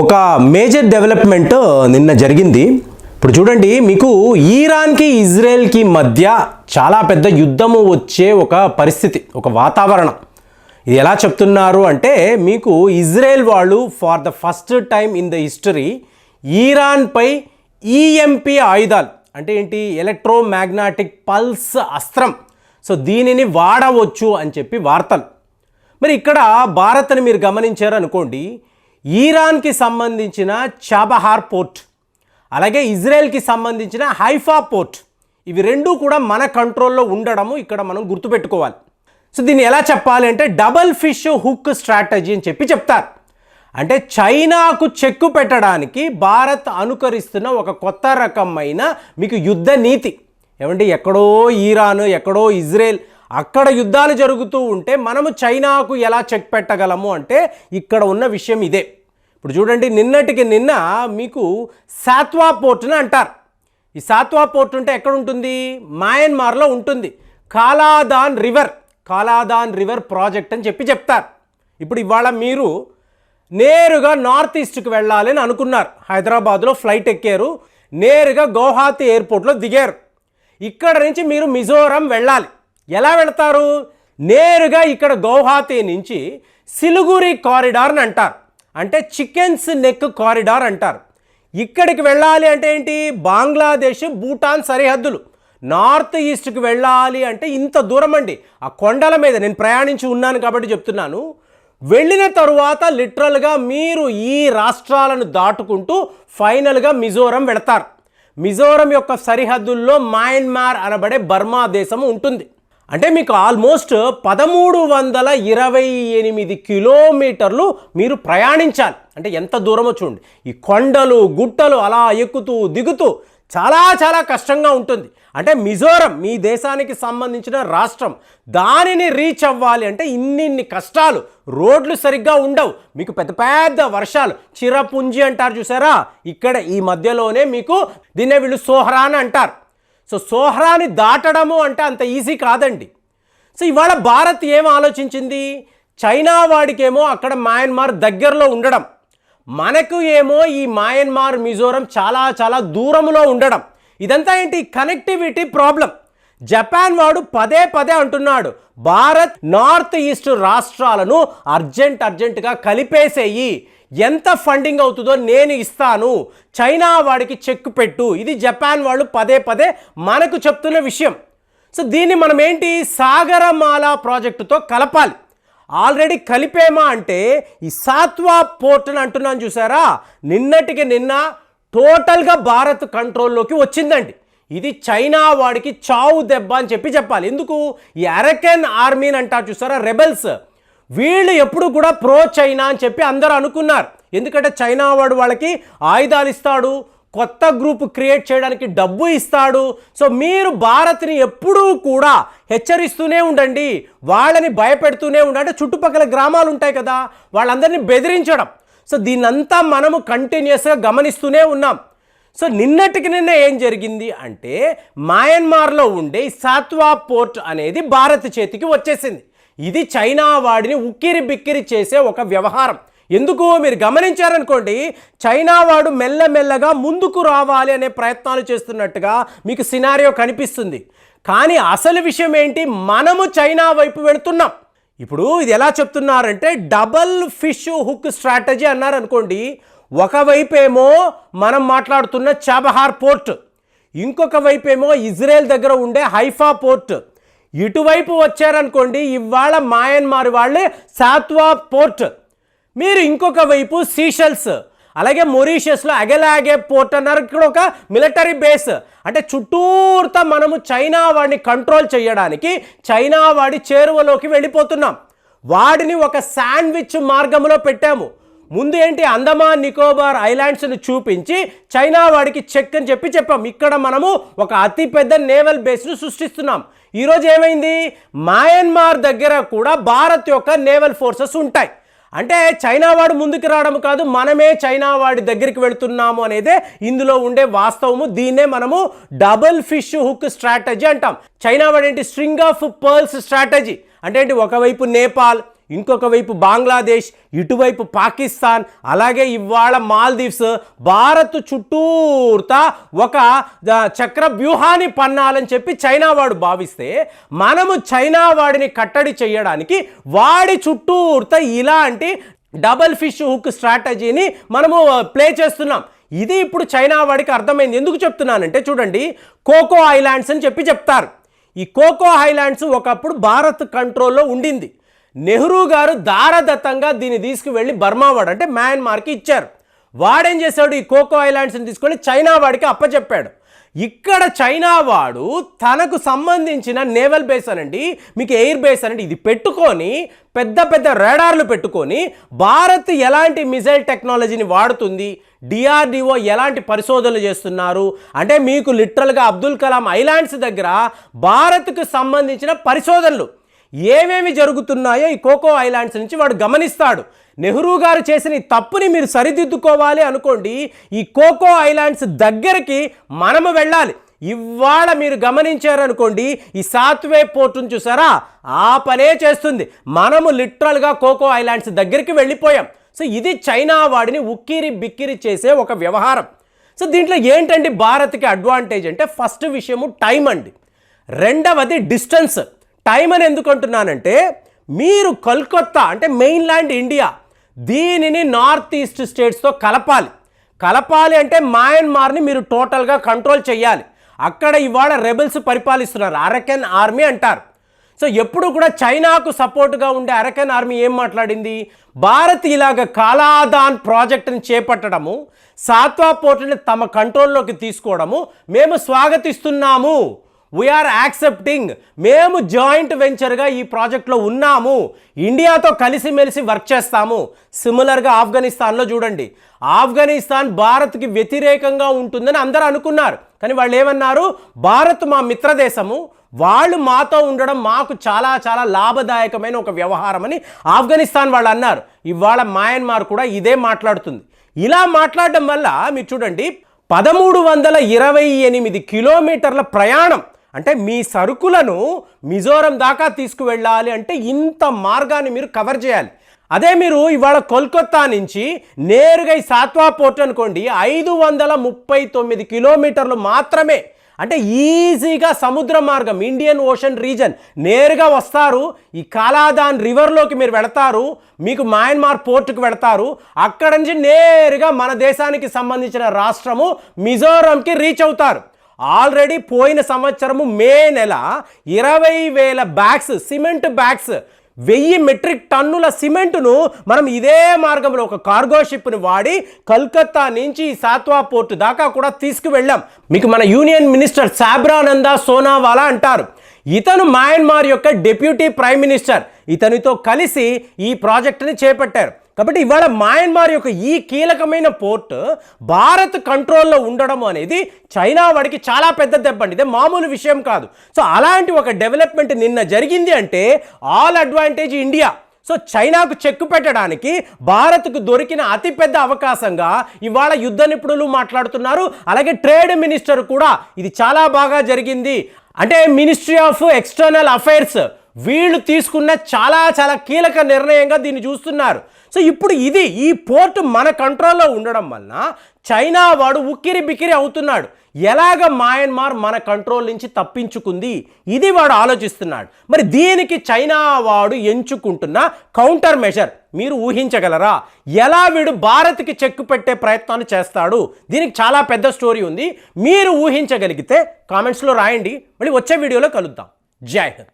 ఒక major development నిన్న జరిగింది. ఇప్పుడు చూడండి మీకు ఈరాన్కి ఇజ్రాయెల్కి మధ్య చాలా పెద్ద యుద్ధము వచ్చే ఒక పరిస్థితి ఒక వాతావరణం. ఇది ఎలా చెప్తున్నారు అంటే మీకు ఇజ్రాయెల్ వాళ్ళు for the first time in the history ఈరాన్పై EMP ఆయుధాలు అంటే ఏంటి? ఎలక్ట్రోమాగ్నాటిక్ పల్స్ అస్త్రం. సో దీనిని వాడవచ్చు అని చెప్పి వార్తలు. మరి ఇక్కడ భారత్ని మీరు గమనించారు అనుకోండి ఈరాన్కి సంబంధించిన చాబహార్ పోర్ట్ అలాగే ఇజ్రాయెల్కి సంబంధించిన హైఫా పోర్ట్ ఇవి రెండూ కూడా మన కంట్రోల్లో ఉండడము ఇక్కడ మనం గుర్తుపెట్టుకోవాలి. సో దీన్ని ఎలా చెప్పాలి అంటే డబల్ ఫిష్ హుక్ స్ట్రాటజీ అని చెప్పి చెప్తారు. అంటే చైనాకు చెక్కు పెట్టడానికి భారత్ అనుకరిస్తున్న ఒక కొత్త రకమైన మీకు యుద్ధ నీతి. ఏమంటే ఎక్కడో ఈరాన్ ఎక్కడో ఇజ్రాయెల్ అక్కడ యుద్ధాలు జరుగుతూ ఉంటే మనము చైనాకు ఎలా చెక్ పెట్టగలము అంటే ఇక్కడ ఉన్న విషయం ఇదే. ఇప్పుడు చూడండి నిన్నటికి నిన్న మీకు సాత్వా పోర్ట్ని అంటారు. ఈ సాత్వా పోర్ట్ ఉంటే ఎక్కడ ఉంటుంది? మయన్మార్లో ఉంటుంది. Kaladan river Kaladan river project అని చెప్పి చెప్తారు. ఇప్పుడు ఇవాళ మీరు నేరుగా నార్త్ ఈస్ట్కి వెళ్ళాలి అని అనుకున్నారు. హైదరాబాద్లో ఫ్లైట్ ఎక్కారు నేరుగా గౌహాతి ఎయిర్పోర్ట్లో దిగారు. ఇక్కడ నుంచి మీరు మిజోరం వెళ్ళాలి. ఎలా వెళ్తారు? నేరుగా ఇక్కడ గౌహాతి నుంచి సిలుగురి కారిడార్ని అంటారు. అంటే చికెన్స్ నెక్ కారిడార్ అంటారు. ఇక్కడికి వెళ్ళాలి అంటే ఏంటి? బంగ్లాదేశ్ భూటాన్ సరిహద్దులు. నార్త్ ఈస్ట్కి వెళ్ళాలి అంటే ఇంత దూరం అండి. ఆ కొండల మీద నేను ప్రయాణించి ఉన్నాను కాబట్టి చెప్తున్నాను. వెళ్ళిన తరువాత లిటరల్గా మీరు ఈ రాష్ట్రాలను దాటుకుంటూ ఫైనల్గా మిజోరం వెళతారు. మిజోరం యొక్క సరిహద్దుల్లో మయన్మార్ అనబడే బర్మా దేశం ఉంటుంది. అంటే మీకు ఆల్మోస్ట్ పదమూడు వందల ఇరవై ఎనిమిది కిలోమీటర్లు మీరు ప్రయాణించాలి. అంటే ఎంత దూరమో చూడండి. ఈ కొండలు గుట్టలు అలా ఎక్కుతూ దిగుతూ చాలా చాలా కష్టంగా ఉంటుంది. అంటే మిజోరం మీ దేశానికి సంబంధించిన రాష్ట్రం. దానిని రీచ్ అవ్వాలి అంటే ఇన్నిన్ని కష్టాలు రోడ్లు సరిగ్గా ఉండవు. మీకు పెద్ద పెద్ద వర్షాలు. చిరపుంజి అంటారు చూసారా? ఇక్కడ ఈ మధ్యలోనే మీకు దీన్నే వీళ్ళు సోహరాన్ అంటారు. సో సోహరాని దాటడము అంటే అంత ఈజీ కాదండి. సో ఇవాళ భారత్ ఏం ఆలోచించింది? చైనా వాడికేమో అక్కడ మయన్మార్ దగ్గరలో ఉండడం. మనకు ఏమో ఈ మయన్మార్ మిజోరం చాలా చాలా దూరంలో ఉండడం. ఇదంతా ఏంటి? Connectivity problem. జపాన్ వాడు పదే పదే అంటున్నాడు భారత్ నార్త్ ఈస్ట్ రాష్ట్రాలను అర్జెంట్ అర్జెంటుగా కలిపేసేయి. ఎంత ఫండింగ్ అవుతుందో నేను ఇస్తాను. చైనా వాడికి చెక్ పెట్టు. ఇది జపాన్ వాళ్ళు పదే పదే మనకు చెప్తున్న విషయం. సో దీన్ని మనం ఏంటి? సాగరమాల ప్రాజెక్టుతో కలపాలి. ఆల్రెడీ కలిపేమా అంటే ఈ సాత్వా పోర్ట్ అని అంటున్నాను చూసారా? నిన్నటికి నిన్న టోటల్గా భారత్ కంట్రోల్లోకి వచ్చిందండి. ఇది చైనా వాడికి చావు దెబ్బ అని చెప్పి చెప్పాలి. ఎందుకు? ఈ అరకెన్ ఆర్మీని అంటారు చూసారా? రెబెల్స్ వీళ్ళు ఎప్పుడు కూడా ప్రో చైనా అని చెప్పి అందరూ అనుకున్నారు. ఎందుకంటే చైనా వాడు వాళ్ళకి ఆయుధాలు ఇస్తాడు కొత్త గ్రూప్ క్రియేట్ చేయడానికి డబ్బు ఇస్తాడు. సో మీరు భారత్ని ఎప్పుడూ కూడా హెచ్చరిస్తూనే ఉండండి వాళ్ళని భయపెడుతూనే ఉండండి. చుట్టుపక్కల గ్రామాలు ఉంటాయి కదా వాళ్ళందరినీ బెదిరించడం. సో దీన్నంతా మనము కంటిన్యూస్గా గమనిస్తూనే ఉన్నాం. సో నిన్నటికి నిన్న ఏం జరిగింది అంటే మయన్మార్లో ఉండే సాత్వా పోర్ట్ అనేది భారత్ చేతికి వచ్చేసింది. ఇది చైనా వాడిని ఉక్కిరి బిక్కిరి చేసే ఒక వ్యవహారం. ఎందుకు? మీరు గమనించారనుకోండి చైనా వాడు మెల్లమెల్లగా ముందుకు రావాలి అనే ప్రయత్నాలు చేస్తున్నట్టుగా మీకు సినారియో కనిపిస్తుంది. కానీ అసలు విషయం ఏంటి? మనము చైనా వైపు వెళుతున్నాం. ఇప్పుడు ఇది ఎలా చెప్తున్నారంటే డబల్ ఫిష్ హుక్ స్ట్రాటజీ అన్నారు అనుకోండి ఒకవైపేమో మనం మాట్లాడుతున్న చాబహార్ పోర్ట్ ఇంకొక వైపేమో ఇజ్రాయెల్ దగ్గర ఉండే హైఫా పోర్ట్. ఇటువైపు వచ్చారనుకోండి ఇవాళ మాయన్మార్ వాళ్ళే సాత్వా పోర్ట్. మీరు ఇంకొక వైపు సీషల్స్ అలాగే మొరీషియస్లో అగెలాగే పోర్ట్ అన్నారు ఇక్కడ ఒక మిలిటరీ బేస్. అంటే చుట్టూర్తా మనము చైనా వాడిని కంట్రోల్ చేయడానికి చైనా వాడి చేరువలోకి వెళ్ళిపోతున్నాం. వాడిని ఒక శాండ్విచ్ మార్గంలో పెట్టాము. ముందు ఏంటి అండమాన్ నికోబార్ ఐలాండ్స్ని చూపించి చైనా వాడికి చెక్ అని చెప్పి చెప్పాం. ఇక్కడ మనము ఒక అతిపెద్ద నేవల్ బేస్ను సృష్టిస్తున్నాం. ఈరోజు ఏమైంది? మయన్మార్ దగ్గర కూడా భారత్ యొక్క నేవల్ ఫోర్సెస్ ఉంటాయి. అంటే చైనా వాడు ముందుకు రావడం కాదు మనమే చైనా వాడి దగ్గరికి వెళుతున్నాము అనేదే ఇందులో ఉండే వాస్తవము. దీన్నే మనము డబుల్ ఫిష్ హుక్ స్ట్రాటజీ అంటాం. చైనా వాడు ఏంటి స్ట్రింగ్ ఆఫ్ పర్ల్స్ స్ట్రాటజీ. అంటే ఏంటి? ఒకవైపు నేపాల్ ఇంకొక వైపు బంగ్లాదేశ్ ఇటువైపు పాకిస్తాన్ అలాగే ఇవాళ మాల్దీవ్స్ భారత్ చుట్టూర్తా ఒక చక్ర వ్యూహాన్ని పన్నాలని చెప్పి చైనా వాడు భావిస్తే మనము చైనా వాడిని కట్టడి చేయడానికి వాడి చుట్టూర్తా ఇలాంటి డబల్ ఫిష్ హుక్ స్ట్రాటజీని మనము ప్లే చేస్తున్నాం. ఇది ఇప్పుడు చైనా వాడికి అర్థమైంది. ఎందుకు చెప్తున్నానంటే చూడండి కోకో ఐలాండ్స్ అని చెప్పి చెప్తారు. ఈ కోకో హైలాండ్స్ ఒకప్పుడు భారత్ కంట్రోల్లో ఉండింది. నెహ్రూ గారు దారదత్తంగా దీన్ని తీసుకువెళ్ళి బర్మా వాడు అంటే మయన్మార్కి ఇచ్చారు. వాడేం చేశాడు? ఈ కోకో ఐలాండ్స్ని తీసుకొని చైనా వాడికి అప్పచెప్పాడు. ఇక్కడ చైనా వాడు తనకు సంబంధించిన నేవల్ బేస్ అనండి మీకు ఎయిర్ బేస్ అనండి ఇది పెట్టుకొని పెద్ద పెద్ద రాడార్లు పెట్టుకొని భారత్ ఎలాంటి మిసైల్ టెక్నాలజీని వాడుతుంది డిఆర్డిఓ ఎలాంటి పరిశోధనలు చేస్తున్నారు అంటే మీకు లిటరల్గా అబ్దుల్ కలాం ఐలాండ్స్ దగ్గర భారత్కు సంబంధించిన పరిశోధనలు. ఏమేమి జరుగుతున్నాయో ఈ కోకో ఐలాండ్స్ నుంచి వాడు గమనిస్తాడు. నెహ్రూ గారు చేసిన ఈ తప్పుని మీరు సరిదిద్దుకోవాలి అనుకోండి ఈ కోకో ఐలాండ్స్ దగ్గరికి మనము వెళ్ళాలి. ఇవాళ మీరు గమనించారనుకోండి ఈ సాత్వే పోర్టును చూసారా? ఆ పనే చేస్తుంది. మనము లిటరల్గా కోకో ఐలాండ్స్ దగ్గరికి వెళ్ళిపోయాం. సో ఇది చైనా వాడిని ఉక్కిరి బిక్కిరి చేసే ఒక వ్యవహారం. సో దీంట్లో ఏంటండి భారత్కి అడ్వాంటేజ్ అంటే ఫస్ట్ విషయము టైం అండి. రెండవది డిస్టెన్స్. టైం అని ఎందుకు అంటున్నానంటే మీరు కల్కత్తా అంటే మెయిన్లాండ్ ఇండియా దీనిని నార్త్ ఈస్ట్ స్టేట్స్తో కలపాలి. కలపాలి అంటే మయన్మార్ని మీరు టోటల్గా కంట్రోల్ చేయాలి అక్కడ ఇవాళ రెబల్స్ పరిపాలిస్తున్నారు. అరకెన్ ఆర్మీ అంటారు. సో ఎప్పుడు కూడా చైనాకు సపోర్ట్గా ఉండే అరకెన్ ఆర్మీ ఏం మాట్లాడింది? భారత్ ఇలాగ కాలాదాన్ ప్రాజెక్టుని చేపట్టడము సాత్వా పోర్టుని తమ కంట్రోల్లోకి తీసుకోవడము మేము స్వాగతిస్తున్నాము. వీఆర్ యాక్సెప్టింగ్ మేము జాయింట్ వెంచర్గా ఈ ప్రాజెక్ట్లో ఉన్నాము. ఇండియాతో కలిసిమెలిసి వర్క్ చేస్తాము. సిమిలర్గా ఆఫ్ఘనిస్తాన్లో చూడండి. ఆఫ్ఘనిస్తాన్ భారత్కి వ్యతిరేకంగా ఉంటుందని అందరూ అనుకున్నారు. కానీ వాళ్ళు ఏమన్నారు? భారత్ మా మిత్రదేశము. వాళ్ళు మాతో ఉండడం మాకు చాలా చాలా లాభదాయకమైన ఒక వ్యవహారం అని ఆఫ్ఘనిస్తాన్ వాళ్ళు అన్నారు. ఇవాళ మయన్మార్ కూడా ఇదే మాట్లాడుతుంది. ఇలా మాట్లాడడం వల్ల మీరు చూడండి పదమూడు వందల ఇరవై ఎనిమిది కిలోమీటర్ల ప్రయాణం అంటే మీ సరుకులను మిజోరం దాకా తీసుకువెళ్ళాలి అంటే ఇంత మార్గాన్ని మీరు కవర్ చేయాలి. అదే మీరు ఇవాళ కోల్కత్తా నుంచి నేరుగా ఈ సాత్వా పోర్ట్ అనుకోండి ఐదు వందల ముప్పై తొమ్మిది కిలోమీటర్లు మాత్రమే. అంటే ఈజీగా సముద్ర మార్గం ఇండియన్ ఓషన్ రీజన్. నేరుగా వస్తారు ఈ కాలాదాన్ రివర్లోకి మీరు వెళతారు మీకు మయన్మార్ పోర్టుకు వెళతారు అక్కడ నుంచి నేరుగా మన దేశానికి సంబంధించిన రాష్ట్రము మిజోరంకి రీచ్ అవుతారు. ఆల్రెడీ పోయిన సంవత్సరము మే నెల ఇరవై వేల బ్యాగ్స్ సిమెంట్ బ్యాగ్స్ వెయ్యి మెట్రిక్ టన్నుల సిమెంటును మనం ఇదే మార్గంలో ఒక కార్గో షిప్ని వాడి కల్కత్తా నుంచి ఈ సాత్వా పోర్టు దాకా కూడా తీసుకువెళ్ళాం. మీకు మన యూనియన్ మినిస్టర్ సాబ్రానంద సోనావాలా అంటారు. ఇతను మయన్మార్ యొక్క డిప్యూటీ ప్రైమ్ మినిస్టర్. ఇతనితో కలిసి ఈ ప్రాజెక్టుని చేపట్టారు. కాబట్టి ఇవాళ మయన్మార్ యొక్క ఈ కీలకమైన పోర్ట్ భారత్ కంట్రోల్లో ఉండడం అనేది చైనా వాడికి చాలా పెద్ద దెబ్బ అండి. ఇదే మామూలు విషయం కాదు. సో అలాంటి ఒక డెవలప్మెంట్ నిన్న జరిగింది అంటే ఆల్ అడ్వాంటేజ్ ఇండియా. సో చైనాకు చెక్కు పెట్టడానికి భారత్కు దొరికిన అతిపెద్ద అవకాశంగా ఇవాళ యుద్ధ నిపుణులు మాట్లాడుతున్నారు. అలాగే ట్రేడ్ మినిస్టర్ కూడా ఇది చాలా బాగా జరిగింది. అంటే మినిస్ట్రీ ఆఫ్ ఎక్స్టర్నల్ అఫైర్స్ వీళ్ళు తీసుకున్న చాలా చాలా కీలక నిర్ణయంగా దీన్ని చూస్తున్నారు. సో ఇప్పుడు ఇది ఈ పోర్ట్ మన కంట్రోల్లో ఉండడం వలన చైనా వాడు ఉక్కిరి బిక్కిరి అవుతున్నాడు. ఎలాగ మయన్మార్ మన కంట్రోల్ నుంచి తప్పించుకుంది? ఇది వాడు ఆలోచిస్తున్నాడు. మరి దీనికి చైనా వాడు ఎంచుకుంటున్న కౌంటర్ మెషర్ మీరు ఊహించగలరా? ఎలా వీడు భారత్కి చెక్కు పెట్టే ప్రయత్నాలు చేస్తాడు? దీనికి చాలా పెద్ద స్టోరీ ఉంది. మీరు ఊహించగలిగితే కామెంట్స్లో రాయండి. మళ్ళీ వచ్చే వీడియోలో కలుద్దాం. జై హింద్.